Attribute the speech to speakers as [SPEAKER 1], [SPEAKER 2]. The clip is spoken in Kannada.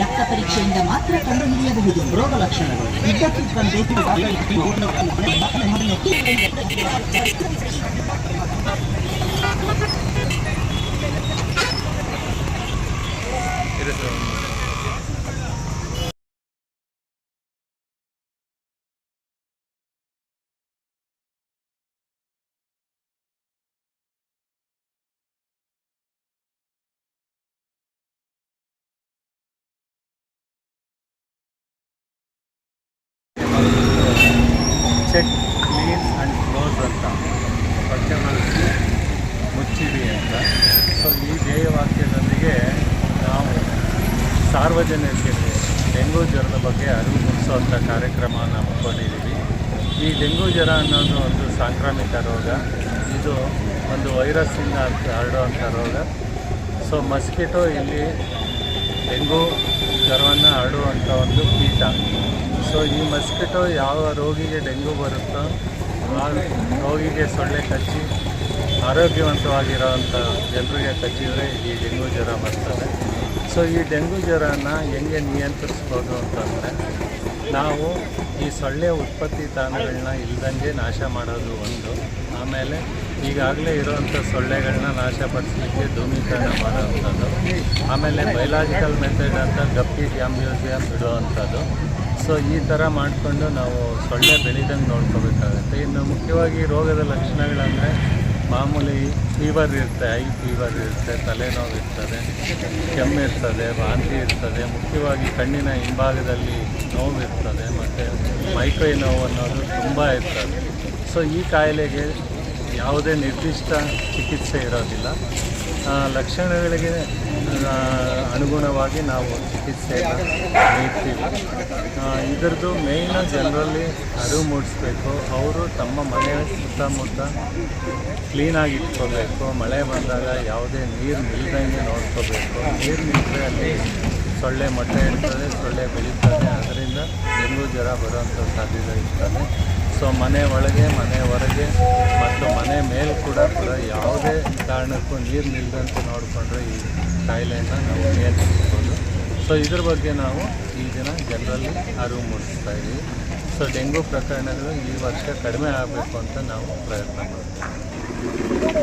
[SPEAKER 1] ರಕ್ತ ಪರೀಕ್ಷೆಯಿಂದ ಮಾತ್ರ ಕಂಡುಹಿಡಿಯಬಹುದು ರೋಗ ಲಕ್ಷಣಗಳು. ಇದ್ದಕ್ಕಿದ್ದಂತೆ
[SPEAKER 2] ಚೆಕ್ ಕ್ಲೀನ್ ಆ್ಯಂಡ್ ಕ್ಲೋಸ್ ಅಂತ. ಸ್ವಚ್ಛಗೊಳಿಸಿ ಮುಚ್ಚಿಡಿ ಅಂತ. ಸೊ ಈ ಧ್ಯೇಯವಾಕ್ಯದೊಂದಿಗೆ ನಾವು ಸಾರ್ವಜನಿಕರಿಗೆ ಡೆಂಗು ಜ್ವರದ ಬಗ್ಗೆ ಅರಿವು ಮೂಡಿಸುವಂಥ ಕಾರ್ಯಕ್ರಮವನ್ನು ಹಮ್ಮಿಕೊಂಡಿದ್ದೀವಿ. ಈ ಡೆಂಗು ಜ್ವರ ಅನ್ನೋದು ಒಂದು ಸಾಂಕ್ರಾಮಿಕ ರೋಗ. ಇದು ಒಂದು ವೈರಸ್ಸಿಂದ ಹರಡುವಂಥ ರೋಗ. ಸೊ ಮಸ್ಕಿಟೋ ಇಲ್ಲಿ ಡೆಂಗು ಜ್ವರವನ್ನು ಹರಡುವಂಥ ಒಂದು ಕೀಟ ಸೊ ಈ ಮಸ್ಕಿಟೋ ಯಾವ ರೋಗಿಗೆ ಡೆಂಗು ಬರುತ್ತೋ, ಆ ರೋಗಿಗೆ ಸೊಳ್ಳೆ ಕಚ್ಚಿ ಆರೋಗ್ಯವಂತವಾಗಿರೋವಂಥ ಜನರಿಗೆ ಕಚ್ಚಿದರೆ ಈ ಡೆಂಗು ಜ್ವರ ಬರ್ತದೆ. ಸೊ ಈ ಡೆಂಗು ಜ್ವರನ ಹೆಂಗೆ ನಿಯಂತ್ರಿಸ್ಬೋದು ಅಂತಂದರೆ, ನಾವು ಈ ಸೊಳ್ಳೆ ಉತ್ಪತ್ತಿ ತಾಣಗಳನ್ನ ಇಲ್ದಂಗೆ ನಾಶ ಮಾಡೋದು ಒಂದು. ಆಮೇಲೆ ಈಗಾಗಲೇ ಇರುವಂಥ ಸೊಳ್ಳೆಗಳನ್ನ ನಾಶಪಡಿಸಲಿಕ್ಕೆ ಧೂಮೀಕರಣ ಮಾಡೋವಂಥದ್ದು. ಆಮೇಲೆ ಬಯಲಾಜಿಕಲ್ ಮೆಥಡ್ ಅಂತ ಗಪ್ಪಿ ಮ್ಯೂಸಿಯಂ ಬಿಡುವಂಥದ್ದು. ಸೊ, ಈ ಥರ ಮಾಡಿಕೊಂಡು ನಾವು ಸೊಳ್ಳೆ ಬೆಳೆದಂಗೆ ನೋಡ್ಕೋಬೇಕಾಗುತ್ತೆ. ಇನ್ನು ಮುಖ್ಯವಾಗಿ ರೋಗದ ಲಕ್ಷಣಗಳಂದರೆ ಮಾಮೂಲಿ ಫೀವರ್ ಇರುತ್ತೆ ಐ ಫೀವರ್ ಇರುತ್ತೆ ತಲೆನೋವು ಇರ್ತದೆ ಕೆಮ್ಮು ಇರ್ತದೆ ವಾಂತಿ ಇರ್ತದೆ. ಮುಖ್ಯವಾಗಿ ಕಣ್ಣಿನ ಹಿಂಭಾಗದಲ್ಲಿ ನೋವು ಇರ್ತದೆ ಮತ್ತು ಮೈಕೈ ನೋವು ಅನ್ನೋದು ತುಂಬ ಇರ್ತದೆ. ಸೊ, ಈ ಕಾಯಿಲೆಗೆ ಯಾವುದೇ ನಿರ್ದಿಷ್ಟ ಚಿಕಿತ್ಸೆ ಇರೋದಿಲ್ಲ. ಲಕ್ಷಣಗಳಿಗೆ ಅನುಗುಣವಾಗಿ ನಾವು ಚಿಕಿತ್ಸೆಯನ್ನು ನೀಡ್ತೀವಿ. ಇದರದ್ದು ಮೇಯ್ನ ಜನರಲ್ಲಿ ಅರಿವು ಮೂಡಿಸ್ಬೇಕು. ಅವರು ತಮ್ಮ ಮನೆಯ ಸುತ್ತಮುತ್ತ ಕ್ಲೀನಾಗಿ ಇಟ್ಕೋಬೇಕು. ಮಳೆ ಬಂದಾಗ ಯಾವುದೇ ನೀರು ನಿಲ್ದಂಗೆ ನೋಡ್ಕೋಬೇಕು. ನೀರು ನಿಲ್ಲದೆ ಅಲ್ಲಿ ಸೊಳ್ಳೆ ಮೊಟ್ಟೆ ಇರ್ತದೆ, ಸೊಳ್ಳೆ ಬೆಳೀತದೆ. ಅದರಿಂದ ಡೆಂಗು ಜ್ವರ ಬರುವಂಥ ಸಾಧ್ಯತೆ ಇರ್ತದೆ. ಸೊ ಮನೆ ಒಳಗೆ, ಮನೆ ಹೊರಗೆ ಮತ್ತು ಮನೆ ಮೇಲೆ ಕೂಡ ಕೂಡ ಯಾವುದೇ ಕಾರಣಕ್ಕೂ ನೀರು ನಿಲ್ಲದಂತೆ ನೋಡಿಕೊಂಡ್ರೆ ಈ ಕಾಯಿಲೆಯನ್ನು ನಾವು ನಿಯಂತ್ರಿಸ್ಬೋದು. ಸೊ ಇದ್ರ ಬಗ್ಗೆ ನಾವು ಈ ದಿನ ಜನರಲ್ಲಿ ಅರಿವು ಮೂಡಿಸ್ತಾ ಇದ್ದೀವಿ. ಸೊ ಡೆಂಗು ಪ್ರಕರಣಗಳು ಈ ವರ್ಷ ಕಡಿಮೆ ಆಗಬೇಕು ಅಂತ ನಾವು ಪ್ರಯತ್ನ ಮಾಡ್ತೀವಿ.